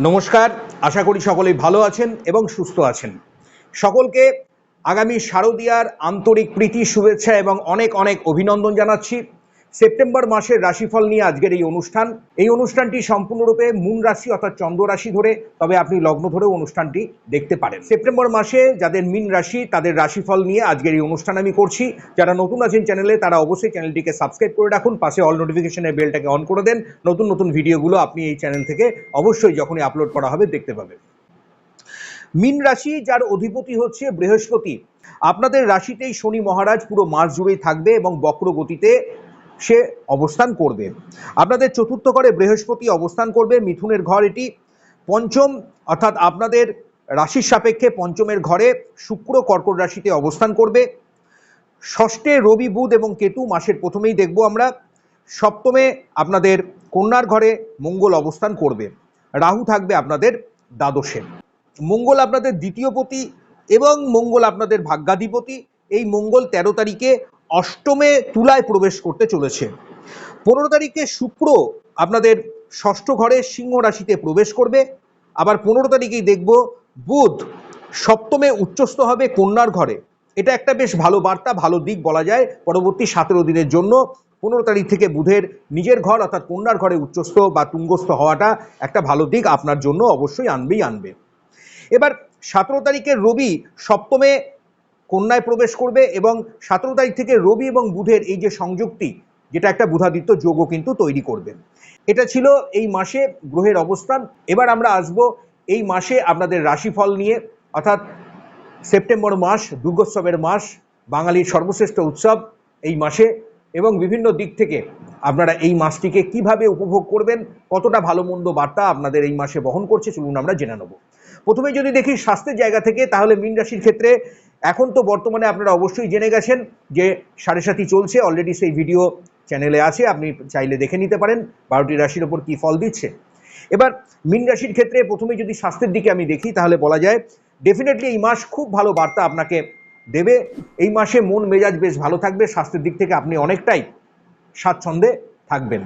নমস্কার, আশা করি সকলেই ভালো আছেন এবং সুস্থ আছেন। সকলকে আগামী শারদীয়ার আন্তরিক প্রীতি, শুভেচ্ছা এবং অনেক অনেক অভিনন্দন জানাচ্ছি। সেপ্টেম্বর মাসের রাশিফল নিয়ে আজকের এই অনুষ্ঠান। এই অনুষ্ঠানটি সম্পূর্ণরূপে মূন রাশি অর্থাৎ চন্দ্র রাশি ধরে, তবে আপনি লগ্ন ধরেও অনুষ্ঠানটি দেখতে পারেন। সেপ্টেম্বর মাসে যাদের মিন রাশি, তাদের রাশিফল নিয়ে আজকের এই অনুষ্ঠান আমি করছি। যারা নতুন আছেন চ্যানেলে, তারা অবশ্যই চ্যানেলটিকে সাবস্ক্রাইব করে রাখুন। পাশে অল নোটিফিকেশনের বেলটাকে অন করে দেন। নতুন নতুন ভিডিওগুলো আপনি এই চ্যানেল থেকে অবশ্যই যখনই আপলোড করা হবে দেখতে পাবেন। মিন রাশি যার অধিপতি হচ্ছে বৃহস্পতি। আপনাদের রাশিতেই শনি মহারাজ পুরো মাস জুড়েই থাকবে এবং বক্র গতিতে সে অবস্থান করবে। আপনাদের চতুর্থ ঘরে বৃহস্পতি অবস্থান করবে, মিথুনের ঘর এটি। পঞ্চম, অর্থাৎ আপনাদের রাশির সাপেক্ষে পঞ্চমের ঘরে শুক্র কর্কট রাশিতে অবস্থান করবে। ষষ্ঠে রবি, বুধ এবং কেতু মাসের প্রথমেই দেখব আমরা। সপ্তমে আপনাদের কন্যার ঘরে মঙ্গল অবস্থান করবে। রাহু থাকবে আপনাদের দ্বাদশে। মঙ্গল আপনাদের দ্বিতীয় পতি এবং মঙ্গল আপনাদের ভাগ্যাধিপতি। এই মঙ্গল তেরো তারিখে অষ্টমে তুলায় প্রবেশ করতে চলেছে। পনেরো তারিখে শুক্র আপনাদের ষষ্ঠ ঘরে সিংহ রাশিতে প্রবেশ করবে। আবার পনেরো তারিখেই দেখব বুধ সপ্তমে উচ্চস্থ হবে কন্যার ঘরে। এটা একটা বেশ ভালো বার্তা, ভালো দিক বলা যায় পরবর্তী সতেরো দিনের জন্য। পনেরো তারিখ থেকে বুধের নিজের ঘর অর্থাৎ কন্যার ঘরে উচ্চস্থ বা তুঙ্গস্থ হওয়াটা একটা ভালো দিক, আপনার জন্য অবশ্যই আনবেই আনবে। এবার সতেরো তারিখের রবি সপ্তমে কন্যায় প্রবেশ করবে এবং সতেরো তারিখ থেকে রবি এবং বুধের এই যে সংযুক্তি, যেটা একটা বুধাদিত্য যোগও কিন্তু তৈরি করবে। এটা ছিল এই মাসে গ্রহের অবস্থান। এবার আমরা আসব এই মাসে আপনাদের রাশিফল নিয়ে, অর্থাৎ সেপ্টেম্বর মাস, দুর্গোৎসবের মাস, বাঙালির সর্বশ্রেষ্ঠ উৎসব এই মাসে এবং বিভিন্ন দিক থেকে আপনারা এই মাসটিকে কীভাবে উপভোগ করবেন, কতটা ভালো মন্দ বার্তা আপনাদের এই মাসে বহন করছে, চলুন আমরা জেনে নেব। প্রথমে যদি দেখি স্বাস্থ্যের জায়গা থেকে, তাহলে মীন রাশির ক্ষেত্রে এখন তো বর্তমানে আপনারা অবশ্যই জেনে গেছেন যে সাড়ে সাথী চলছে অলরেডি সেই ভিডিও চ্যানেলে আছে, আপনি চাইলে দেখে নিতে পারেন, বারোটি রাশির ওপর কী ফল দিচ্ছে। এবার, মিন রাশির ক্ষেত্রে প্রথমে যদি স্বাস্থ্যের দিকে আমি দেখি, তাহলে বলা যায় ডেফিনেটলি এই মাস খুব ভালো বার্তা আপনাকে দেবে। এই মাসে মন মেজাজ বেশ ভালো থাকবে, স্বাস্থ্যের দিক থেকে আপনি অনেকটাই স্বাচ্ছন্দ্যে থাকবেন।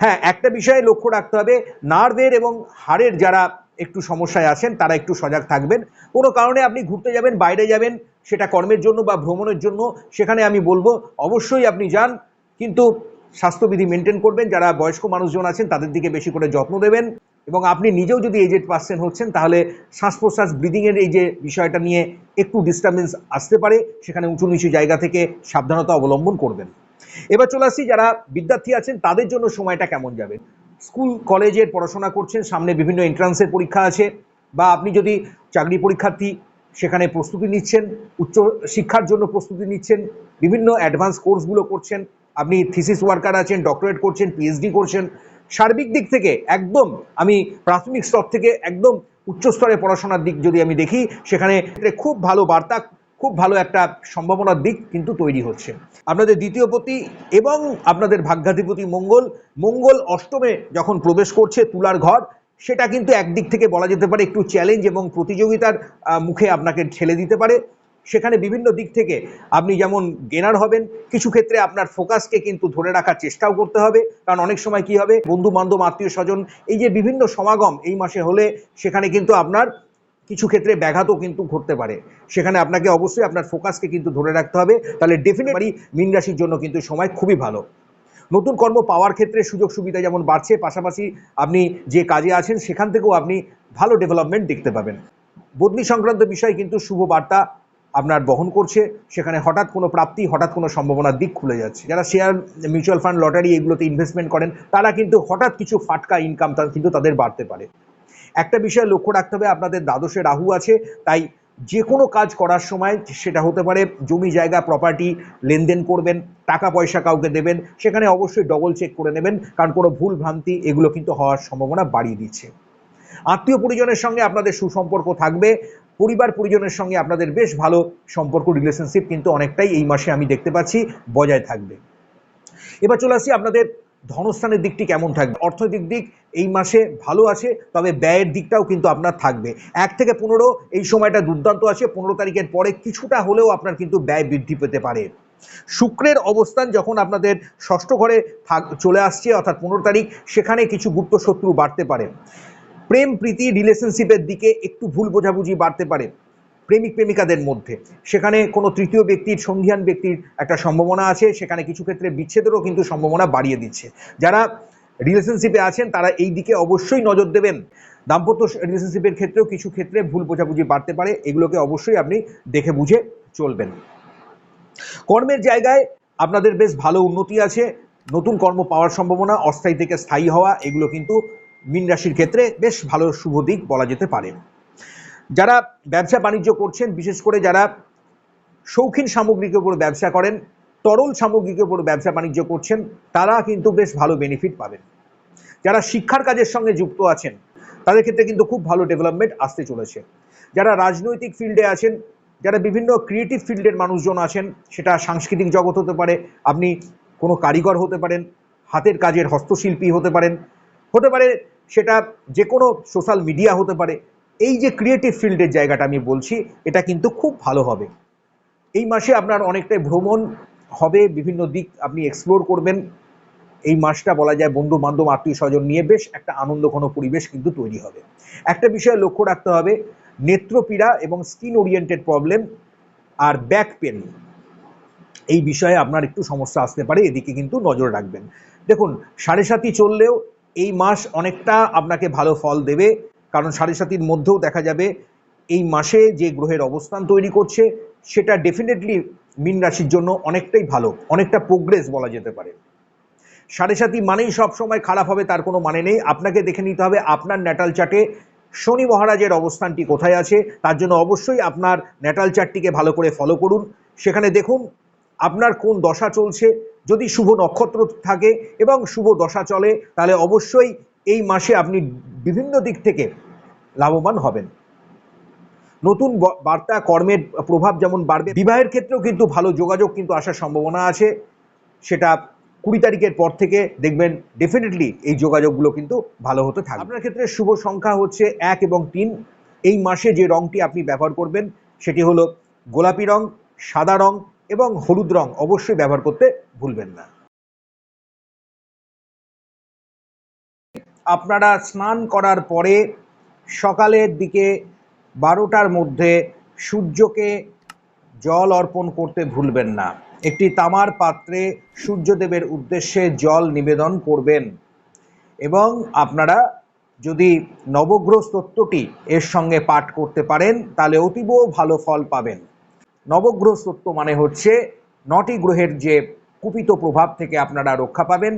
হ্যাঁ একটা বিষয়ে লক্ষ্য রাখতে হবে, নার্ভের এবং হাড়ের যারা একটু সমস্যায় আছেন, তারা একটু সজাগ থাকবেন। কোনো কারণে আপনি ঘুরতে যাবেন, বাইরে যাবেন সেটা কর্মের জন্য বা ভ্রমণের জন্য, সেখানে আমি বলব, অবশ্যই আপনি যান, কিন্তু স্বাস্থ্যবিধি মেনটেন করবেন। যারা বয়স্ক মানুষজন আছেন, তাদের দিকে বেশি করে যত্ন দেবেন। এবং আপনি নিজেও যদি এজেড পার্সন হচ্ছেন, তাহলে শ্বাস প্রশ্বাস ব্রিদিংয়ের এই যে বিষয়টা নিয়ে একটু ডিস্টারবেন্স আসতে পারে। সেখানে উঁচু নিচু জায়গা থেকে সাবধানতা অবলম্বন করবেন। এবার চলে আসছি যারা বিদ্যার্থী আছেন, তাদের জন্য সময়টা কেমন যাবে? স্কুল কলেজের পড়াশোনা করছেন, সামনে বিভিন্ন এন্ট্রান্সের পরীক্ষা আছে। বা আপনি যদি চাকরি পরীক্ষার্থী সেখানে প্রস্তুতি নিচ্ছেন, উচ্চ শিক্ষার জন্য প্রস্তুতি নিচ্ছেন, বিভিন্ন অ্যাডভান্স কোর্সগুলো করছেন, আপনি থিসিস ওয়ার্কার আছেন ডক্টরেট করছেন পিএইচডি করছেন। সার্বিক দিক থেকে একদম আমি প্রাথমিক স্তর থেকে একদম উচ্চ স্তরে পড়াশোনার দিক যদি আমি দেখি, সেখানে খুব ভালো বার্তা, খুব ভালো একটা সম্ভাবনার দিক কিন্তু তৈরি হচ্ছে। আপনাদের দ্বিতীয় পতি এবং আপনাদের ভাগ্যাধিপতি মঙ্গল মঙ্গল অষ্টমে যখন প্রবেশ করছে তুলার ঘর সেটা কিন্তু একদিক থেকে বলা যেতে পারে একটু চ্যালেঞ্জ এবং প্রতিযোগিতার মুখে আপনাকে ঠেলে দিতে পারে। সেখানে বিভিন্ন দিক থেকে আপনি যেমন গেনার হবেন, কিছু ক্ষেত্রে আপনার ফোকাসকে কিন্তু ধরে রাখার চেষ্টাও করতে হবে। কারণ অনেক সময় কি হবে? বন্ধু বান্ধব আত্মীয় স্বজন, এই যে বিভিন্ন সমাগম এই মাসে হলে সেখানে কিন্তু আপনার কিছু ক্ষেত্রে ব্যাঘাতও কিন্তু ঘটতে পারে। সেখানে আপনাকে অবশ্যই আপনার ফোকাসকে কিন্তু ধরে রাখতে হবে। তাহলে ডেফিনেটলি মিন রাশির জন্য কিন্তু সময় খুবই ভালো। নতুন কর্ম পাওয়ার ক্ষেত্রে সুযোগ সুবিধা যেমন বাড়ছে, পাশাপাশি আপনি যে কাজে আছেন সেখান থেকেও আপনি ভালো ডেভেলপমেন্ট দেখতে পাবেন। বদলি সংক্রান্ত বিষয় কিন্তু শুভ বার্তা আপনার বহন করছে। সেখানে হঠাৎ কোনো প্রাপ্তি, হঠাৎ কোনো সম্ভাবনার দিক খুলে যাচ্ছে। যারা শেয়ার মিউচুয়াল ফান্ড লটারি এগুলোতে ইনভেস্টমেন্ট করেন, তারা কিন্তু হঠাৎ কিছু ফাটকা ইনকাম কিন্তু তাদের বাড়তে পারে। একটা বিষয় লক্ষ্য রাখতে হবে, আপনাদের দ্বাদশে রাহু আছে, তাই যে কোনো কাজ করার সময় সেটা হতে পারে জমি, জায়গা প্রপার্টি লেনদেন করবেন, টাকা পয়সা কাউকে দেবেন, সেখানে অবশ্যই ডবল চেক করে নেবেন, কারণ কোনো ভুল ভ্রান্তি এগুলো কিন্তু হওয়ার সম্ভাবনা বাড়িয়ে দিচ্ছে। আত্মীয় পরিজনের সঙ্গে আপনাদের সুসম্পর্ক থাকবে, পরিবার পরিজনের সঙ্গে আপনাদের বেশ ভালো সম্পর্ক রিলেশনশিপ কিন্তু অনেকটাই এই মাসে আমি দেখতে পাচ্ছি, বজায় থাকবে। এবার চলে আসছি আপনাদের ধনস্থানের দিকটি কেমন থাকবে? অর্থনৈতিক দিক এই মাসে ভালো আছে, তবে ব্যয়ের দিকটাও কিন্তু আপনার থাকবে। এক থেকে পনেরো, এই সময়টা দুর্দান্ত আছে, পনেরো তারিখের পরে কিছুটা হলেও আপনার কিন্তু ব্যয় বৃদ্ধি পেতে পারে। শুক্রের অবস্থান যখন আপনাদের ষষ্ঠ ঘরে থাক, চলে আসছে, অর্থাৎ পনেরো তারিখ, সেখানে কিছু গুপ্ত শত্রু বাড়তে পারে। প্রেম, প্রীতি রিলেশনশিপের দিকে একটু ভুল বোঝাবুঝি বাড়তে পারে। প্রেমিক প্রেমিকাদের মধ্যে। সেখানে কোনো তৃতীয় ব্যক্তির সন্ধিয়ান ব্যক্তির একটা সম্ভাবনা আছে, সেখানে কিছু ক্ষেত্রে বিচ্ছেদেরও কিন্তু সম্ভাবনা বাড়িয়ে দিচ্ছে। যারা রিলেশনশিপে আছেন, তারা এই দিকে অবশ্যই নজর দেবেন। দাম্পত্য রিলেশনশিপের ক্ষেত্রেও কিছু ক্ষেত্রে ভুল বোঝাবুঝি বাড়তে পারে, এগুলোকে অবশ্যই আপনি দেখে বুঝে চলবেন। কর্মের জায়গায় আপনাদের বেশ ভালো উন্নতি আছে, নতুন কর্ম পাওয়ার সম্ভাবনা, অস্থায়ী থেকে স্থায়ী হওয়া, এগুলো কিন্তু মীন রাশির ক্ষেত্রে বেশ ভালো শুভ দিক বলা যেতে পারে। যারা ব্যবসা বাণিজ্য করছেন, বিশেষ করে যারা শৌখিন সামগ্রীর উপর ব্যবসা করেন, তরল সামগ্রীর উপর ব্যবসা বাণিজ্য করছেন, তারা কিন্তু বেশ ভালো বেনিফিট পাবেন। যারা শিক্ষার কাজের সঙ্গে যুক্ত আছেন, তাদের ক্ষেত্রে কিন্তু খুব ভালো ডেভেলপমেন্ট আসতে চলেছে। যারা রাজনৈতিক ফিল্ডে আছেন, যারা বিভিন্ন ক্রিয়েটিভ ফিল্ডের মানুষজন আছেন, সেটা সাংস্কৃতিক জগৎ হতে পারে, আপনি কোনো কারিগর হতে পারেন, হাতের কাজের হস্তশিল্পী হতে পারেন, হতে পারে সেটা যে কোনো সোশ্যাল মিডিয়া হতে পারে এই যে ক্রিয়েটিভ ফিল্ডের জায়গাটা আমি বলছি, এটা কিন্তু খুব ভালো হবে। এই মাসে আপনার অনেকটাই ভ্রমণ হবে, বিভিন্ন দিক আপনি এক্সপ্লোর করবেন। এই মাসটা বলা যায় বন্ধু বান্ধব, আত্মীয় স্বজন নিয়ে বেশ একটা আনন্দঘন পরিবেশ কিন্তু তৈরি হবে। একটা বিষয়ে লক্ষ্য রাখতে হবে, নেত্রপীড়া এবং স্কিন ওরিয়েন্টেড প্রবলেম আর ব্যাক পেন এই বিষয়ে আপনার একটু সমস্যা আসতে পারে, এদিকে কিন্তু নজর রাখবেন। দেখুন, সাড়ে সাতি চললেও এই মাস অনেকটা আপনাকে ভালো ফল দেবে। কারণ সাড়ে সাতির মধ্যেও দেখা যাবে এই মাসে যে গ্রহের অবস্থান তৈরি করছে, সেটা ডেফিনেটলি মীন রাশির জন্য অনেকটাই ভালো, অনেকটা প্রোগ্রেস বলা যেতে পারে। সাড়ে সাতি মানেই সব সময় খারাপ হবে, তার কোনো মানে নেই। আপনাকে দেখে নিতে হবে আপনার ন্যাটাল চার্টে শনি মহারাজের অবস্থানটি কোথায় আছে, তার জন্য অবশ্যই আপনার ন্যাটাল চার্টটিকে ভালো করে ফলো করুন। সেখানে দেখুন, আপনার কোন দশা চলছে, যদি শুভ নক্ষত্র থাকে এবং শুভ দশা চলে, তাহলে অবশ্যই এই মাসে আপনি বিভিন্ন দিক থেকে লাভবান হবেন। নতুন বার্তা, কর্মের প্রভাব যেমন বাড়বে, বিবাহের ক্ষেত্রেও কিন্তু ভালো যোগাযোগ কিন্তু আসার সম্ভাবনা আছে। সেটা কুড়ি তারিখের পর থেকে দেখবেন ডেফিনেটলি এই যোগাযোগগুলো কিন্তু ভালো হতে থাকবে। আপনার ক্ষেত্রে শুভ সংখ্যা হচ্ছে এক এবং তিন। এই মাসে যে রংটি আপনি ব্যবহার করবেন, সেটি হলো গোলাপি রং, সাদা রং এবং হলুদ রং অবশ্যই ব্যবহার করতে ভুলবেন না। আপনারা স্নান করার পরে সকালের দিকে বারোটার মধ্যে সূর্যকে জল অর্পণ করতে ভুলবেন না। একটি তামার পাত্রে সূর্যদেবের উদ্দেশ্যে জল নিবেদন করবেন এবং আপনারা যদি নবগ্রহ স্তোত্রটি এর সঙ্গে পাঠ করতে পারেন, তাহলে অতীব ভালো ফল পাবেন। নবগ্রহ স্তোত্র মানে হচ্ছে নটি গ্রহের যে কুপিত প্রভাব থেকে আপনারা রক্ষা পাবেন।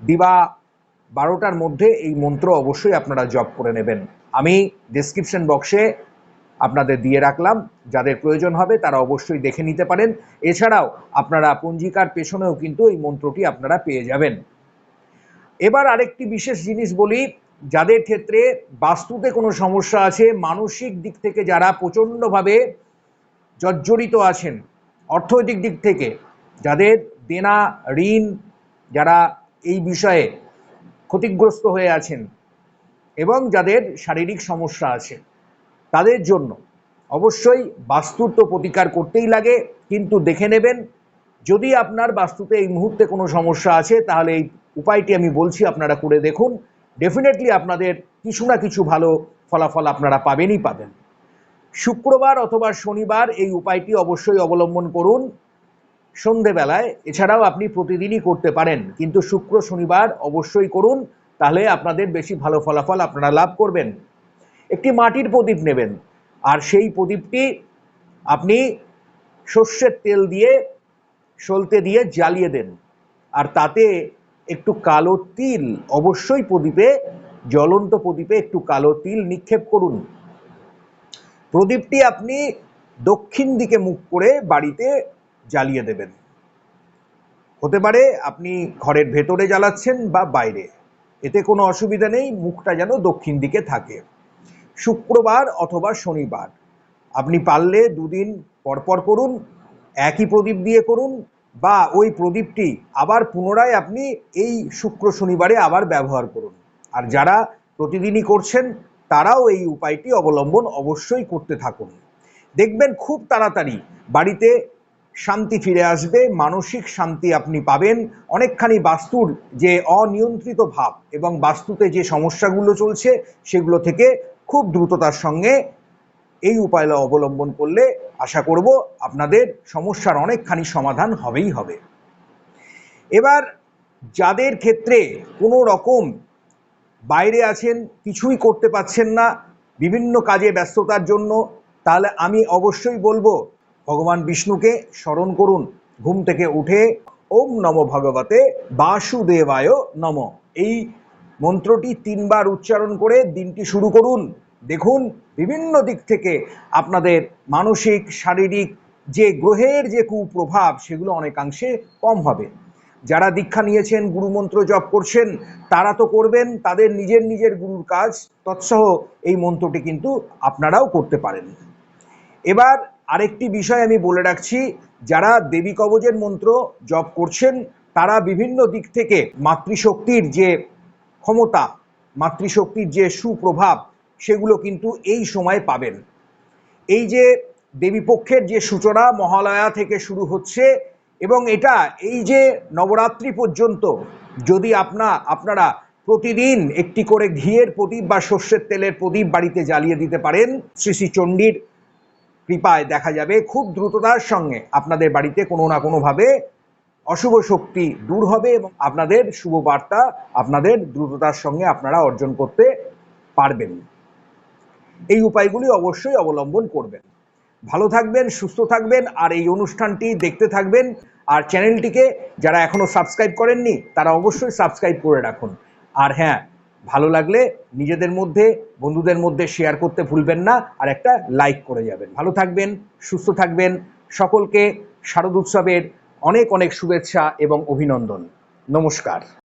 দিবা বারোটার মধ্যে এই মন্ত্র অবশ্যই আপনারা জপ করে নেবেন। আমি ডেসক্রিপশন বক্সে আপনাদের দিয়ে রাখলাম, যাদের প্রয়োজন হবে তারা অবশ্যই দেখে নিতে পারেন। এছাড়াও আপনারা পঞ্জিকার পেছনেও কিন্তু এই মন্ত্রটি আপনারা পেয়ে যাবেন। এবার আরেকটি বিশেষ জিনিস বলি, যাদের ক্ষেত্রে বাস্তুতে কোনো সমস্যা আছে, মানসিক দিক থেকে যারা প্রচণ্ডভাবে জর্জরিত আছেন, অর্থনৈতিক দিক থেকে, যাদের দেনা, ঋণ, যারা এই বিষয়ে ক্ষতিগ্রস্ত হয়ে আছেন এবং যাদের শারীরিক সমস্যা আছে, তাদের জন্য অবশ্যই বাস্তুর তো প্রতিকার করতেই লাগে, কিন্তু দেখে নেবেন, যদি আপনার বাস্তুতে এই মুহূর্তে কোনো সমস্যা আছে, তাহলে এই উপায়টি আমি বলছি, আপনারা করে দেখুন। ডেফিনেটলি আপনাদের কিছু না কিছু ভালো ফলাফল আপনারা পাবেনই পাবেন। শুক্রবার অথবা শনিবার এই উপায়টি অবশ্যই অবলম্বন করুন। সন্ধেবেলায়, এছাড়াও আপনি প্রতিদিনই করতে পারেন। কিন্তু শুক্র, শনিবার অবশ্যই করুন, তাহলে আপনাদের বেশি ভালো ফলাফল আপনারা লাভ করবেন। একটি মাটির প্রদীপ নেবেন, আর সেই প্রদীপটি আপনি সর্ষের তেল দিয়ে, সলতে দিয়ে জ্বালিয়ে দেন। আর তাতে একটু কালো তিল, অবশ্যই প্রদীপে, জ্বলন্ত প্রদীপে একটু কালো তিল নিক্ষেপ করুন। প্রদীপটি আপনি দক্ষিণ দিকে মুখ করে বাড়িতে জ্বালিয়ে দেবেন। হতে পারে আপনি ঘরের ভেতরে জ্বালাচ্ছেন বা বাইরে। এতে কোনো অসুবিধা নেই, মুখটা যেন দক্ষিণ দিকে থাকে। শুক্রবার অথবা শনিবার। আপনি পারলে দুদিন পরপর করুন, একই প্রদীপ দিয়ে করুন বা ওই প্রদীপটি আবার পুনরায় আপনি এই শুক্র শনিবারে আবার ব্যবহার করুন। আর যারা প্রতিদিনই করছেন, তারাও এই উপায়টি অবলম্বন অবশ্যই করতে থাকুন। দেখবেন খুব তাড়াতাড়ি বাড়িতে শান্তি ফিরে আসবে, মানসিক শান্তি আপনি পাবেন। অনেকখানি বাস্তুর যে অনিয়ন্ত্রিত ভাব এবং বাস্তুতে যে সমস্যাগুলো চলছে, সেগুলো থেকে খুব দ্রুততার সঙ্গে এই উপায়টা অবলম্বন করলে আশা করব আপনাদের সমস্যার অনেকখানি সমাধান হবেই হবে। এবার যাদের ক্ষেত্রে কোনো রকম বাইরে আছেন, কিছুই করতে পাচ্ছেন না, বিভিন্ন কাজে ব্যস্ততার জন্য, তাহলে আমি অবশ্যই বলব ভগবান বিষ্ণুকে স্মরণ করুন। ঘুম থেকে উঠে ওম নম ভগবতে বাসুদেবায় নম। এই মন্ত্রটি তিনবার উচ্চারণ করে দিনটি শুরু করুন। দেখুন, বিভিন্ন দিক থেকে আপনাদের মানসিক, শারীরিক যে গ্রহের যে কুপ্রভাব, সেগুলো অনেকাংশে কম হবে। যারা দীক্ষা নিয়েছেন, গুরুমন্ত্র জপ করছেন, তারা তো করবেন, তাদের নিজের নিজের গুরুর কাজ, তৎসহ এই মন্ত্রটি কিন্তু আপনারাও করতে পারেন। এবার আরেকটি বিষয় আমি বলে রাখছি, যারা দেবী কবজের মন্ত্র জপ করছেন, তারা বিভিন্ন দিক থেকে মাতৃশক্তির যে ক্ষমতা, মাতৃশক্তির যে সুপ্রভাব, সেগুলো কিন্তু এই সময় পাবেন। এই যে দেবীপক্ষের যে সূচনা মহালয়া থেকে শুরু হচ্ছে, এবং এটা এই যে নবরাত্রি পর্যন্ত, যদি আপনা, আপনারা প্রতিদিন একটি করে ঘিয়ের প্রদীপ বা সর্ষের তেলের প্রদীপ বাড়িতে জ্বালিয়ে দিতে পারেন, শ্রী শ্রী চণ্ডীর কৃপায় দেখা যাবে খুব দ্রুততার সঙ্গে। আপনাদের বাড়িতে কোনো না কোনোভাবে অশুভ শক্তি দূর হবে এবং আপনাদের শুভ বার্তা আপনাদের দ্রুততার সঙ্গে আপনারা অর্জন করতে পারবেন। এই উপায়গুলি অবশ্যই অবলম্বন করবেন। ভালো থাকবেন, সুস্থ থাকবেন, আর এই অনুষ্ঠানটি দেখতে থাকবেন। আর চ্যানেলটিকে যারা এখনও সাবস্ক্রাইব করেননি, তারা অবশ্যই সাবস্ক্রাইব করে রাখুন। আর হ্যাঁ ভালো লাগলে নিজেদের মধ্যে, বন্ধুদের মধ্যে শেয়ার করতে ভুলবেন না আর একটা লাইক করে যাবেন। ভালো থাকবেন, সুস্থ থাকবেন, সকলকে শারদ উৎসবের অনেক অনেক শুভেচ্ছা এবং অভিনন্দন। নমস্কার।